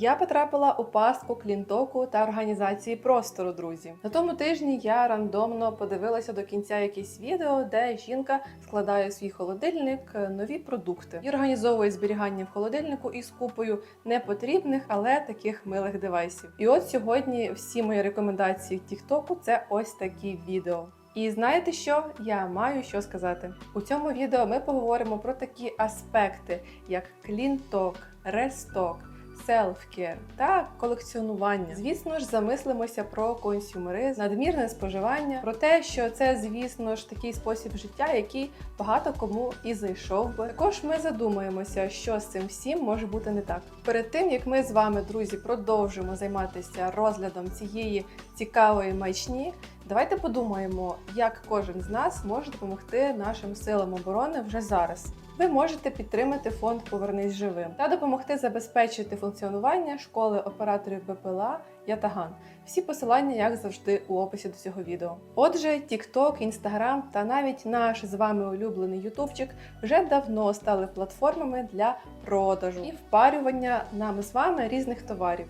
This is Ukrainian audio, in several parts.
Я потрапила у пастку клінтоку та організації простору, друзі. На тому тижні я рандомно подивилася до кінця якесь відео, де жінка складає свій холодильник е, нові продукти і організовує зберігання в холодильнику із купою непотрібних, але таких милих девайсів. І от сьогодні всі мої рекомендації в Тіктоку це ось такі відео. І знаєте що? Я маю що сказати. У цьому відео ми поговоримо про такі аспекти, як клінток, ресток, селфкер та колекціонування. Звісно ж, замислимося про консюмеризм, надмірне споживання, про те, що це, звісно ж, такий спосіб життя, який багато кому і зайшов би. Також ми задумаємося, що з цим всім може бути не так. Перед тим як ми з вами, друзі, продовжимо займатися розглядом цієї цікавої маячні. Давайте подумаємо, як кожен з нас може допомогти нашим силам оборони вже зараз. Ви можете підтримати фонд Повернись живим та допомогти забезпечити функціонування школи операторів БПЛА Ятаган. Всі посилання, як завжди, у описі до цього відео. Отже, TikTok, Instagram та навіть наш з вами улюблений ютубчик вже давно стали платформами для продажу і впарювання нами з вами різних товарів.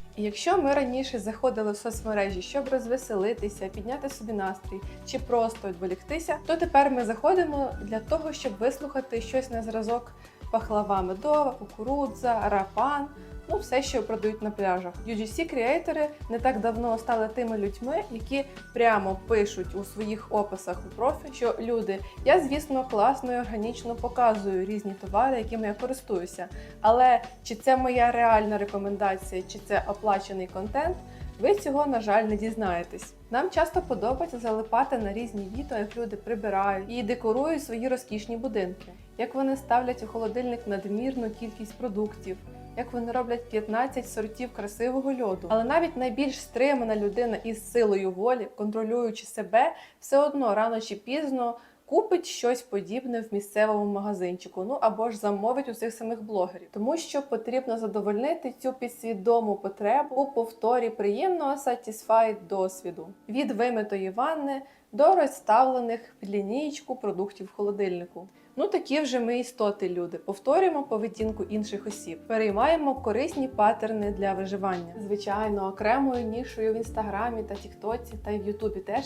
І якщо ми раніше заходили в соцмережі, щоб розвеселитися, підняти собі настрій чи просто відволіктися, то тепер ми заходимо для того, щоб вислухати щось на зразок пахлава медова, кукурудза, рапан. Ну, все, що продають на пляжах. UGC-креатори не так давно стали тими людьми, які прямо пишуть у своїх описах у профі, що люди, я, звісно, класно і органічно показую різні товари, якими я користуюся. Але чи це моя реальна рекомендація, чи це оплачений контент, ви цього, на жаль, не дізнаєтесь. Нам часто подобається залипати на різні відео, як люди прибирають і декорують свої розкішні будинки, як вони ставлять у холодильник надмірну кількість продуктів. Як вони роблять 15 сортів красивого льоду. Але навіть найбільш стримана людина із силою волі, контролюючи себе, все одно рано чи пізно купить щось подібне в місцевому магазинчику, ну або ж замовить у цих самих блогерів, тому що потрібно задовольнити цю підсвідому потребу у повторі приємного satisfied досвіду від вимитої ванни до розставлених під лінійку продуктів холодильнику. Ну такі вже ми істоти, люди. Повторюємо поведінку інших осіб, переймаємо корисні паттерни для виживання. Звичайно, окремою нішою в інстаграмі та Тіктоці та й в Ютубі теж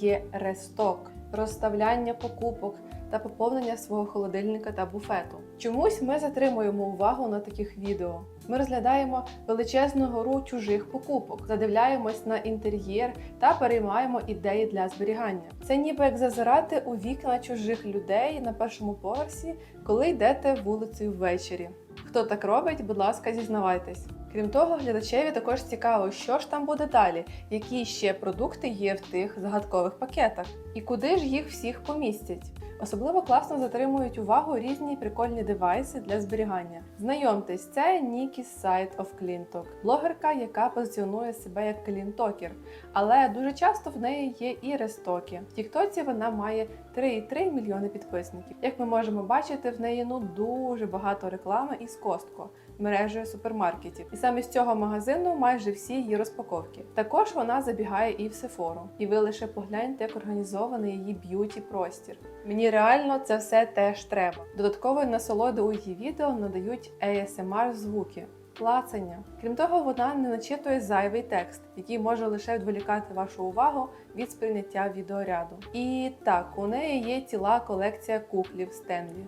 є ресток, розставляння покупок та поповнення свого холодильника та буфету. Чомусь ми затримуємо увагу на таких відео. Ми розглядаємо величезну гору чужих покупок, задивляємось на інтер'єр та переймаємо ідеї для зберігання. Це ніби як зазирати у вікна чужих людей на першому поверсі, коли йдете вулицею ввечері. Хто так робить, будь ласка, зізнавайтесь. Крім того, глядачеві також цікаво, що ж там буде далі, які ще продукти є в тих загадкових пакетах, і куди ж їх всіх помістять. Особливо класно затримують увагу різні прикольні девайси для зберігання. Знайомтесь, це Нікі Site of Cleantalk, блогерка, яка позиціонує себе як клінтокер, але дуже часто в неї є і рестоки. В Тіктоці вона має 3,3 мільйони підписників. Як ми можемо бачити, в неї ну дуже багато реклами із Костко. Мережею супермаркетів, і саме з цього магазину майже всі її розпаковки. Також вона забігає і в Сефору. І ви лише погляньте, як організований її б'юті простір. Мені реально це все теж треба. Додаткової насолоди у її відео надають ASMR звуки. Клацання. Крім того, вона не начитує зайвий текст, який може лише відволікати вашу увагу від сприйняття відеоряду. І так, у неї є ціла колекція куклів Стенлі.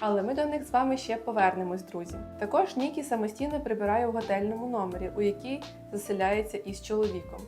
Але ми до них з вами ще повернемось, друзі. Також Нікі самостійно прибирає у готельному номері, у який заселяється із чоловіком.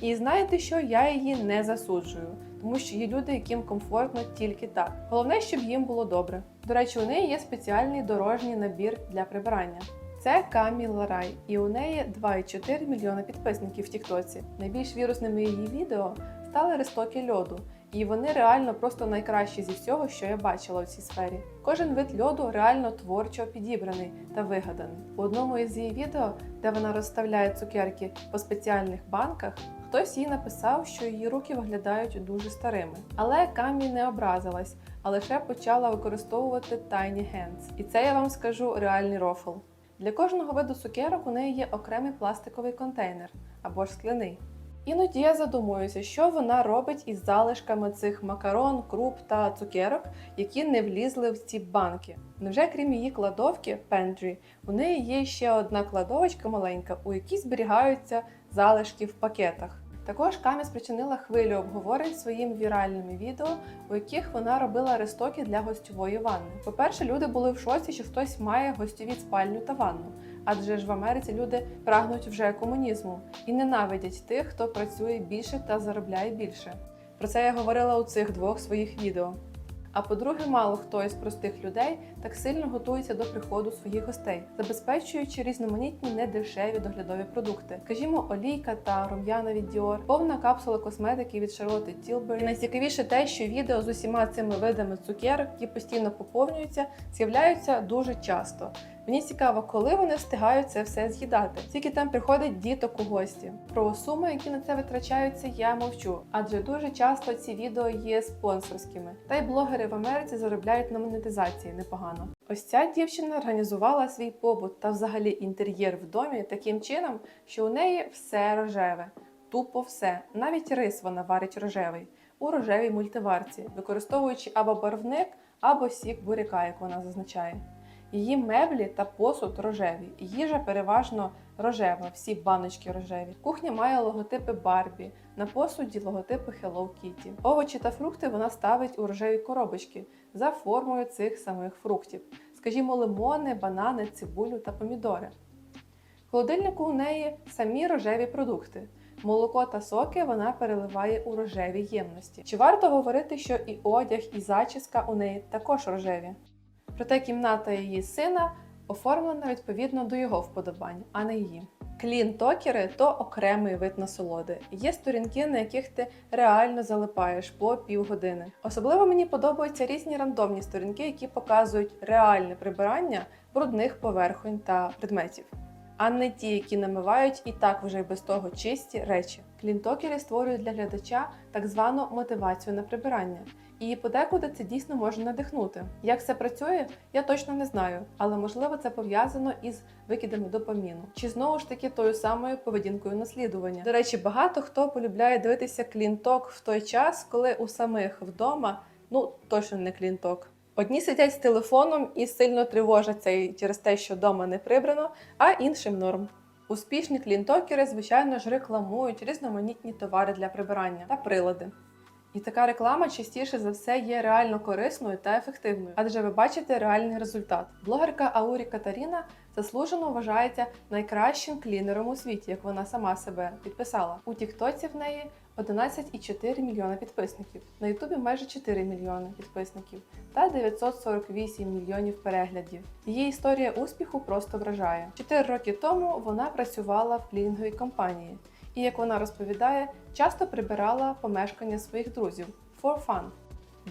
І знаєте що? Я її не засуджую, тому що є люди, яким комфортно тільки так. Головне, щоб їм було добре. До речі, у неї є спеціальний дорожній набір для прибирання. Це Камі Ларай, і у неї 2,4 мільйона підписників в Тіктоці. Найбільш вірусними її відео стали рестоки льоду, і вони реально просто найкращі зі всього, що я бачила у цій сфері. Кожен вид льоду реально творчо підібраний та вигаданий. У одному із її відео, де вона розставляє цукерки по спеціальних банках, хтось їй написав, що її руки виглядають дуже старими. Але Камі не образилась, а лише почала використовувати Tiny Hands. І це я вам скажу реальний рофл. Для кожного виду цукерок у неї є окремий пластиковий контейнер або ж скляний. Іноді я задумуюся, що вона робить із залишками цих макарон, круп та цукерок, які не влізли в ці банки. Невже крім її кладовки pantry, у неї є ще одна кладовочка маленька, у якій зберігаються залишки в пакетах. Також Камі спричинила хвилю обговорень своїми віральними відео, у яких вона робила рестоки для гостьової ванни. По-перше, люди були в шоці, що хтось має гостьові спальню та ванну. Адже ж в Америці люди прагнуть вже комунізму і ненавидять тих, хто працює більше та заробляє більше. Про це я говорила у цих двох своїх відео. А по-друге, мало хто із простих людей так сильно готується до приходу своїх гостей, забезпечуючи різноманітні недешеві доглядові продукти, скажімо, олійка та рум'яна від Dior, повна капсула косметики від Charlotte Tilbury. І найцікавіше те, що відео з усіма цими видами цукерок, які постійно поповнюються, з'являються дуже часто. Мені цікаво, коли вони встигають це все з'їдати. Скільки там приходить діток у гості. Про суми, які на це витрачаються, я мовчу, адже дуже часто ці відео є спонсорськими. Та й блогери в Америці заробляють на монетизації непогано. Ось ця дівчина організувала свій побут та взагалі інтер'єр в домі таким чином, що у неї все рожеве, тупо все. Навіть рис вона варить рожевий у рожевій мультиварці, використовуючи або барвник, або сік буряка, як вона зазначає. Її меблі та посуд рожеві, їжа переважно рожева, всі баночки рожеві. Кухня має логотипи Барбі, на посуді логотипи Hello Kitty. Овочі та фрукти вона ставить у рожеві коробочки за формою цих самих фруктів, скажімо, лимони, банани, цибулю та помідори. В холодильнику у неї самі рожеві продукти. Молоко та соки вона переливає у рожеві ємності. Чи варто говорити, що і одяг, і зачіска у неї також рожеві? Проте кімната її сина оформлена відповідно до його вподобань, а не її. Клін-токери то окремий вид насолоди. Є сторінки, на яких ти реально залипаєш по півгодини. Особливо мені подобаються різні рандомні сторінки, які показують реальне прибирання брудних поверхонь та предметів, а не ті, які намивають і так вже й без того чисті речі. Клінтокери створюють для глядача так звану мотивацію на прибирання. І подекуди це дійсно може надихнути. Як це працює, я точно не знаю, але можливо це пов'язано із викидами допаміну, чи знову ж таки тою самою поведінкою наслідування. До речі, багато хто полюбляє дивитися клінток в той час, коли у самих вдома ну точно не клінток. Одні сидять з телефоном і сильно тривожаться і через те, що вдома не прибрано, а іншим норм. Успішні клінтокери, звичайно ж, рекламують різноманітні товари для прибирання та прилади. І така реклама частіше за все є реально корисною та ефективною, адже ви бачите реальний результат. Блогерка Аурі Катаріна заслужено вважається найкращим клінером у світі, як вона сама себе підписала. У Тіктоці в неї 11,4 мільйона підписників, на Ютубі майже 4 мільйони підписників та 948 мільйонів переглядів. Її історія успіху просто вражає. Чотири роки тому вона працювала в клінінговій компанії і, як вона розповідає, часто прибирала помешкання своїх друзів for fun.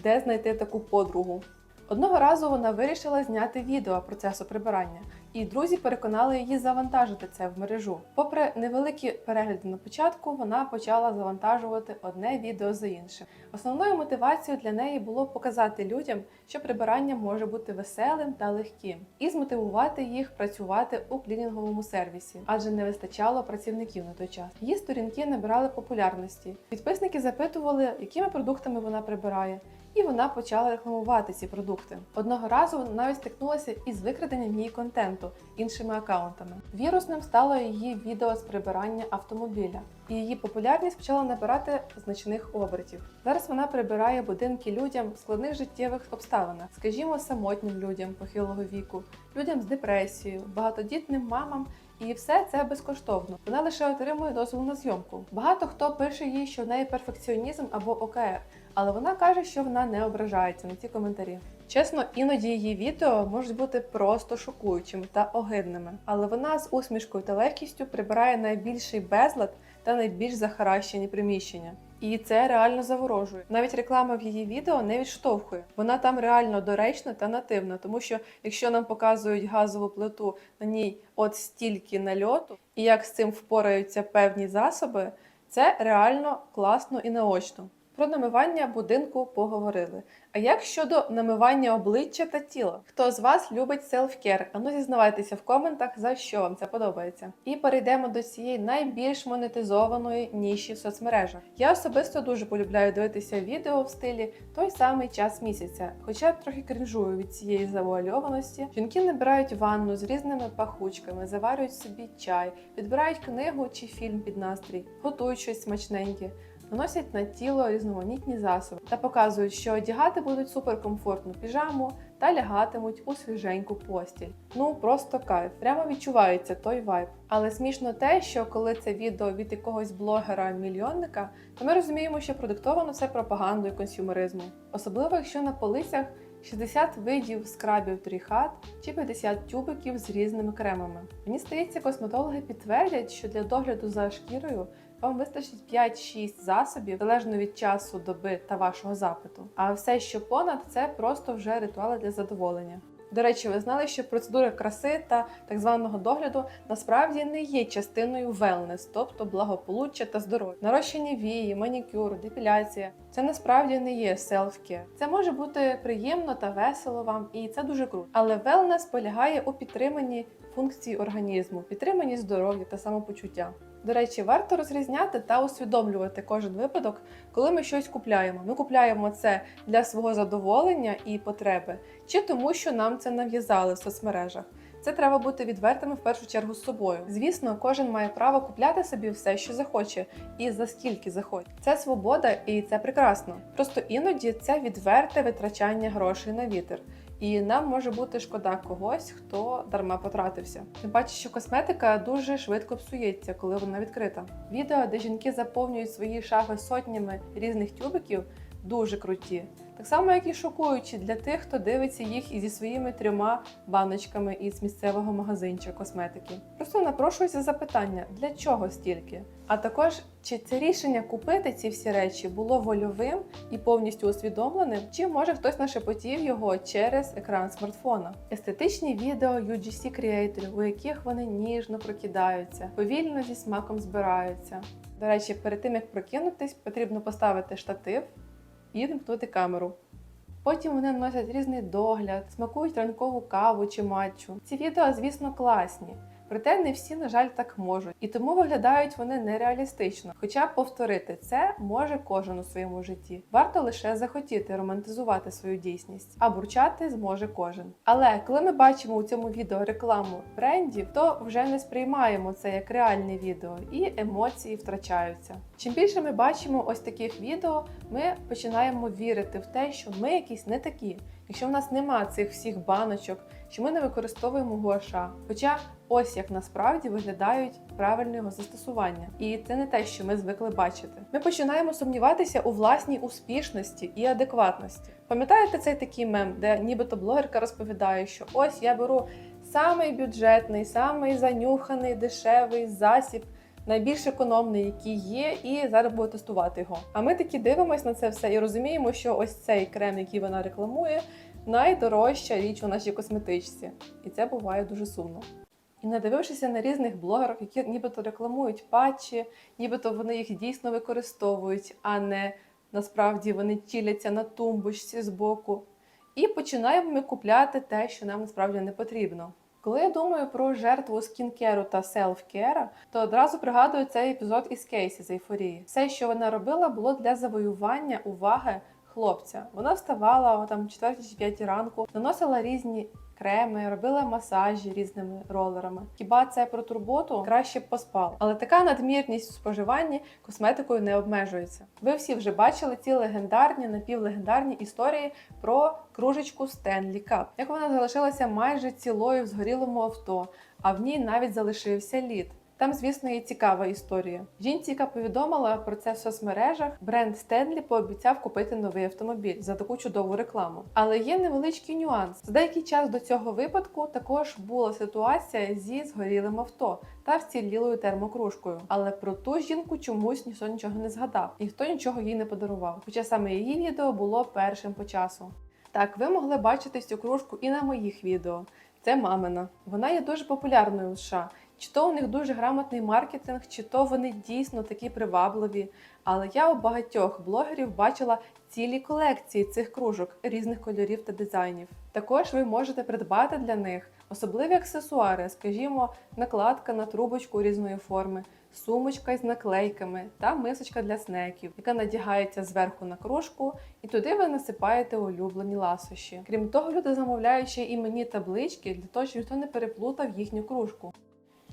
Де знайти таку подругу? Одного разу вона вирішила зняти відео процесу прибирання, і друзі переконали її завантажити це в мережу. Попри невеликі перегляди на початку, вона почала завантажувати одне відео за іншим. Основною мотивацією для неї було показати людям, що прибирання може бути веселим та легким, і змотивувати їх працювати у клінінговому сервісі, адже не вистачало працівників на той час. Її сторінки набирали популярності. Підписники запитували, якими продуктами вона прибирає. І вона почала рекламувати ці продукти. Одного разу вона навіть стикнулася із викраденням її контенту іншими акаунтами. Вірусним стало її відео з прибирання автомобіля, і її популярність почала набирати значних обертів. Зараз вона прибирає будинки людям в складних життєвих обставинах, скажімо, самотнім людям похилого віку, людям з депресією, багатодітним мамам. І все це безкоштовно. Вона лише отримує дозвіл на зйомку. Багато хто пише їй, що в неї перфекціонізм або ОКР, але вона каже, що вона не ображається на ці коментарі. Чесно, іноді її відео можуть бути просто шокуючими та огидними, але вона з усмішкою та легкістю прибирає найбільший безлад та найбільш захаращені приміщення. І це реально заворожує. Навіть реклама в її відео не відштовхує. Вона там реально доречна та нативна, тому що якщо нам показують газову плиту, на ній от стільки нальоту, і як з цим впораються певні засоби, це реально класно і наочно. Про намивання будинку поговорили. А як щодо намивання обличчя та тіла? Хто з вас любить селф-кер? Ану зізнавайтеся в коментах, за що вам це подобається. І перейдемо до цієї найбільш монетизованої ніші в соцмережах. Я особисто дуже полюбляю дивитися відео в стилі той самий час місяця, хоча трохи крінжую від цієї завуальованості. Жінки набирають ванну з різними пахучками, заварюють собі чай, підбирають книгу чи фільм під настрій, готують щось смачненьке. Наносять на тіло різноманітні засоби та показують, що одягати будуть суперкомфортну піжаму та лягатимуть у свіженьку постіль. Ну просто кайф, прямо відчувається той вайб. Але смішно те, що коли це відео від якогось блогера-мільйонника, то ми розуміємо, що продиктовано це пропагандою консюмеризму, особливо якщо на полицях 60 видів скрабів тріхат чи 50 тюбиків з різними кремами. Мені здається, косметологи підтвердять, що для догляду за шкірою вам вистачить 5-6 засобів залежно від часу доби та вашого запиту. А все, що понад, це просто вже ритуали для задоволення. До речі, ви знали, що процедури краси та так званого догляду насправді не є частиною wellness, тобто благополуччя та здоров'я. Нарощені вії, манікюр, депіляція це насправді не є self-care. Це може бути приємно та весело вам, і це дуже круто. Але wellness полягає у підтриманні функцій організму, підтриманні здоров'я та самопочуття. До речі, варто розрізняти та усвідомлювати кожен випадок, коли ми щось купляємо. Ми купляємо це для свого задоволення і потреби, чи тому, що нам це нав'язали в соцмережах. Це треба бути відвертими в першу чергу з собою. Звісно, кожен має право купляти собі все, що захоче, і за скільки захоче. Це свобода і це прекрасно. Просто іноді це відверте витрачання грошей на вітер. І нам може бути шкода когось, хто дарма потратився. Тим паче, що косметика дуже швидко псується, коли вона відкрита. Відео, де жінки заповнюють свої шафи сотнями різних тюбиків, дуже круті. Так само, як і шокуючі для тих, хто дивиться їх і зі своїми трьома баночками із місцевого магазинчика косметики. Просто напрошується запитання, для чого стільки? А також чи це рішення купити ці всі речі було вольовим і повністю усвідомленим, чи може хтось нашепотів його через екран смартфона? Естетичні відео UGC креаторів, у яких вони ніжно прокидаються, повільно зі смаком збираються. До речі, перед тим як прокинутись, потрібно поставити штатив і вимкнути камеру. Потім вони наносять різний догляд, смакують ранкову каву чи матчу. Ці відео, звісно, класні. Проте не всі, на жаль, так можуть, і тому виглядають вони нереалістично. Хоча повторити це може кожен у своєму житті. Варто лише захотіти романтизувати свою дійсність, а бурчати зможе кожен. Але коли ми бачимо у цьому відео рекламу брендів, то вже не сприймаємо це як реальне відео, і емоції втрачаються. Чим більше ми бачимо ось таких відео, ми починаємо вірити в те, що ми якісь не такі. Якщо в нас нема цих всіх баночок, що ми не використовуємо гуаша. Хоча ось як насправді виглядають правильне його застосування, і це не те, що ми звикли бачити. Ми починаємо сумніватися у власній успішності і адекватності. Пам'ятаєте цей такий мем, де нібито блогерка розповідає, що ось я беру самий бюджетний, самий занюханий, дешевий засіб. Найбільш економний, який є, і зараз буду тестувати його. А ми такі дивимося на це все і розуміємо, що ось цей крем, який вона рекламує, найдорожча річ у нашій косметичці, і це буває дуже сумно. І надивившися на різних блогерів, які нібито рекламують патчі, нібито вони їх дійсно використовують, а не насправді вони тіляться на тумбочці збоку. І починаємо ми купляти те, що нам насправді не потрібно. Коли я думаю про жертву скінкеру та селфкера, то одразу пригадую цей епізод із Кейсі з ейфорії. Все, що вона робила, було для завоювання уваги хлопця. Вона вставала там 4 чи 5 ранку, наносила різні креми, робила масажі різними ролерами. Хіба це про турботу? Краще б поспала. Але така надмірність у споживанні косметикою не обмежується. Ви всі вже бачили ці легендарні, напівлегендарні історії про кружечку Stanley Cup. Як вона залишилася майже цілою в згорілому авто, а в ній навіть залишився лід. Там, звісно, є цікава історія. Жінці, яка повідомила про це в соцмережах, бренд Стенлі пообіцяв купити новий автомобіль за таку чудову рекламу. Але є невеличкий нюанс. За деякий час до цього випадку також була ситуація зі згорілим авто та вцілілою термокружкою. Але про ту жінку чомусь ніхто нічого не згадав, ніхто нічого їй не подарував. Хоча саме її відео було першим по часу. Так, ви могли бачити цю кружку і на моїх відео. Це мамина. Вона є дуже популярною у США. Чи то у них дуже грамотний маркетинг, чи то вони дійсно такі привабливі. Але я у багатьох блогерів бачила цілі колекції цих кружок різних кольорів та дизайнів. Також ви можете придбати для них особливі аксесуари, скажімо, накладка на трубочку різної форми, сумочка із наклейками та мисочка для снеків, яка надягається зверху на кружку, і туди ви насипаєте улюблені ласощі. Крім того, люди замовляють ще іменні таблички для того, щоб ніхто не переплутав їхню кружку.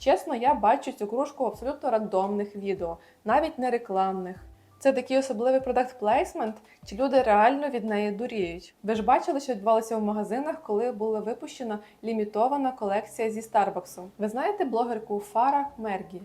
Чесно, я бачу цю кружку в абсолютно рандомних відео, навіть не рекламних. Це такий особливий продакт плейсмент, чи люди реально від неї дуріють. Ви ж бачили, що відбувалося в магазинах, коли була випущена лімітована колекція зі Старбаксу. Ви знаєте блогерку Фара Мергі?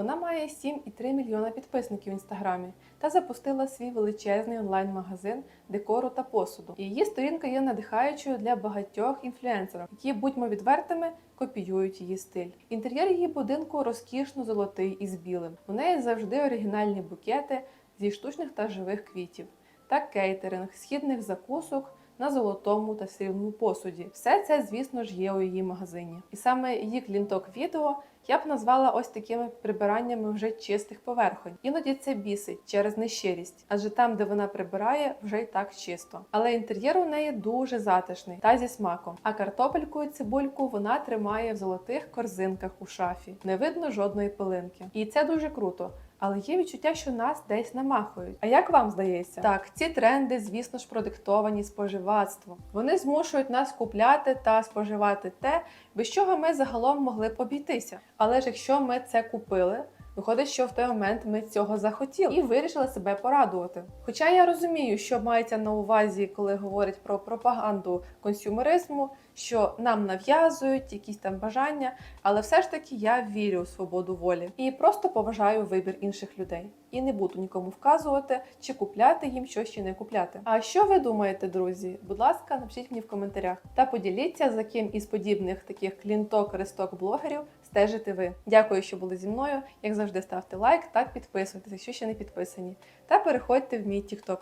Вона має 7,3 мільйона підписників в інстаграмі та запустила свій величезний онлайн-магазин декору та посуду. Її сторінка є надихаючою для багатьох інфлюенсерів, які, будьмо відвертими, копіюють її стиль. Інтер'єр її будинку розкішно золотий із білим. У неї завжди оригінальні букети зі штучних та живих квітів та кейтеринг східних закусок на золотому та срібному посуді. Все це, звісно ж, є у її магазині. І саме її клінток відео я б назвала ось такими прибираннями вже чистих поверхонь. Іноді це бісить через нещирість, адже там, де вона прибирає, вже й так чисто. Але інтер'єр у неї дуже затишний та зі смаком. А картопельку і цибульку вона тримає в золотих корзинках у шафі. Не видно жодної пилинки. І це дуже круто. Але є відчуття, що нас десь намахують. А як вам здається? Так, ці тренди, звісно ж, продиктовані споживацтвом. Вони змушують нас купляти та споживати те, без чого ми загалом могли б обійтися. Але ж якщо ми це купили. Виходить, що в той момент ми цього захотіли і вирішили себе порадувати. Хоча я розумію, що мається на увазі, коли говорять про пропаганду консюмеризму, що нам нав'язують якісь там бажання, але все ж таки я вірю у свободу волі і просто поважаю вибір інших людей. І не буду нікому вказувати, чи купляти їм щось чи не купляти. А що ви думаєте, друзі? Будь ласка, напишіть мені в коментарях та поділіться, за ким із подібних таких клінток ресток блогерів стежите ви. Дякую, що були зі мною. Як завжди, ставте лайк та підписуйтесь, якщо ще не підписані. Та переходьте в мій TikTok.